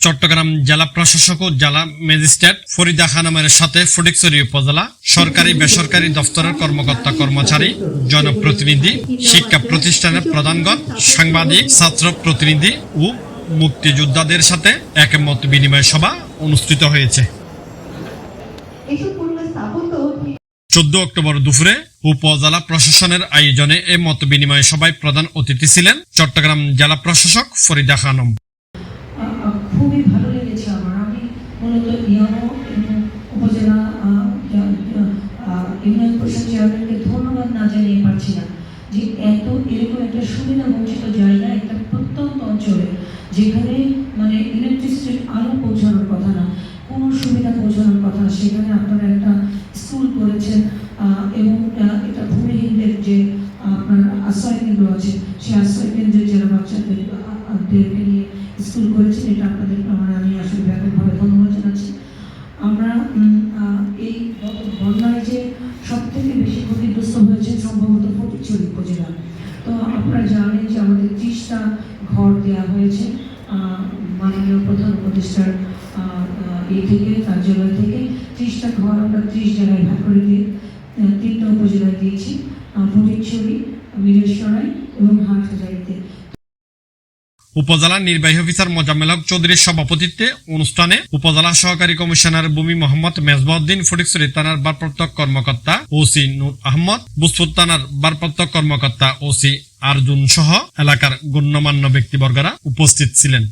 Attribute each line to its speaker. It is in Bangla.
Speaker 1: চট্টগ্রাম জেলা প্রশাসক ও জেলা ম্যাজিস্ট্রেট ফরিদা খানমের সাথে ফটিকছড়ি উপজেলা সরকারি বেসরকারি দপ্তরের কর্মকর্তা কর্মচারী জনপ্রতিনিধি শিক্ষা প্রতিষ্ঠানের প্রধানগণ সাংবাদিক ছাত্র প্রতিনিধি ও মুক্তিযোদ্ধাদের সাথে একমত বিনিময় সভা অনুষ্ঠিত হয়েছে। চোদ্দ অক্টোবর দুপুরে উপজেলা প্রশাসনের আয়োজনে এ মত বিনিময় সভায় প্রধান অতিথি ছিলেন চট্টগ্রাম জেলা প্রশাসক ফরিদা খানম।
Speaker 2: খুবই ভালো লেগেছে আমার। আমি মূলত উপজেলা ইউনিয়ন পরিষদ চেয়ারম্যানকে ধন্যবাদ না জানিয়ে পারছি না যে এত এরকম একটা সুবিধা বঞ্চিত জায়গা একটা প্রত্যন্ত অঞ্চলে যেখানে মানে ইলেকট্রিসিটির আলো পৌঁছানোর কথা না, কোনো সুবিধা পৌঁছানোর কথা, সেখানে আপনারা একটা স্কুল করেছেন এবং কেন্দ্র আছে সেই আশ্রয় কেন্দ্রের যারা বাচ্চাদের নিয়ে স্কুল করেছেন এটা আপনাদের আমার, আমি আসলে ব্যাপকভাবে ধন্যবাদ জানাচ্ছি। আমরা এই বন্যায় যে সব থেকে বেশি ক্ষতিগ্রস্ত হয়েছে সম্ভবত ফটিকছড়ি উপজেলা। তো আপনারা জানেন যে আমাদের ত্রিশটা ঘর দেওয়া হয়েছে মাননীয় প্রধান উপদেষ্টার এই থেকে, কার্যালয় থেকে। ত্রিশটা ঘর আমরা ত্রিশ জায়গায় ভাগ করে দিয়ে তিনটা উপজেলায় দিয়েছি ফটিকছড়ি
Speaker 1: উপজেলা নির্বাহী অফিসার মোজাম্মেল হক চৌধুরীর সভাপতিত্বে অনুষ্ঠানে উপজেলা সহকারী কমিশনার বুমি মোহাম্মদ মেজবাউদ্দিন ফটিকসুরি থানার বারপ্রাপ্ত কর্মকর্তা ওসি নূর আহমদ বুসপুর থানার ভারপ্রাপ্ত কর্মকর্তা ওসি আরজুন সহ এলাকার গণ্যমান্য ব্যক্তিবর্গরা উপস্থিত ছিলেন।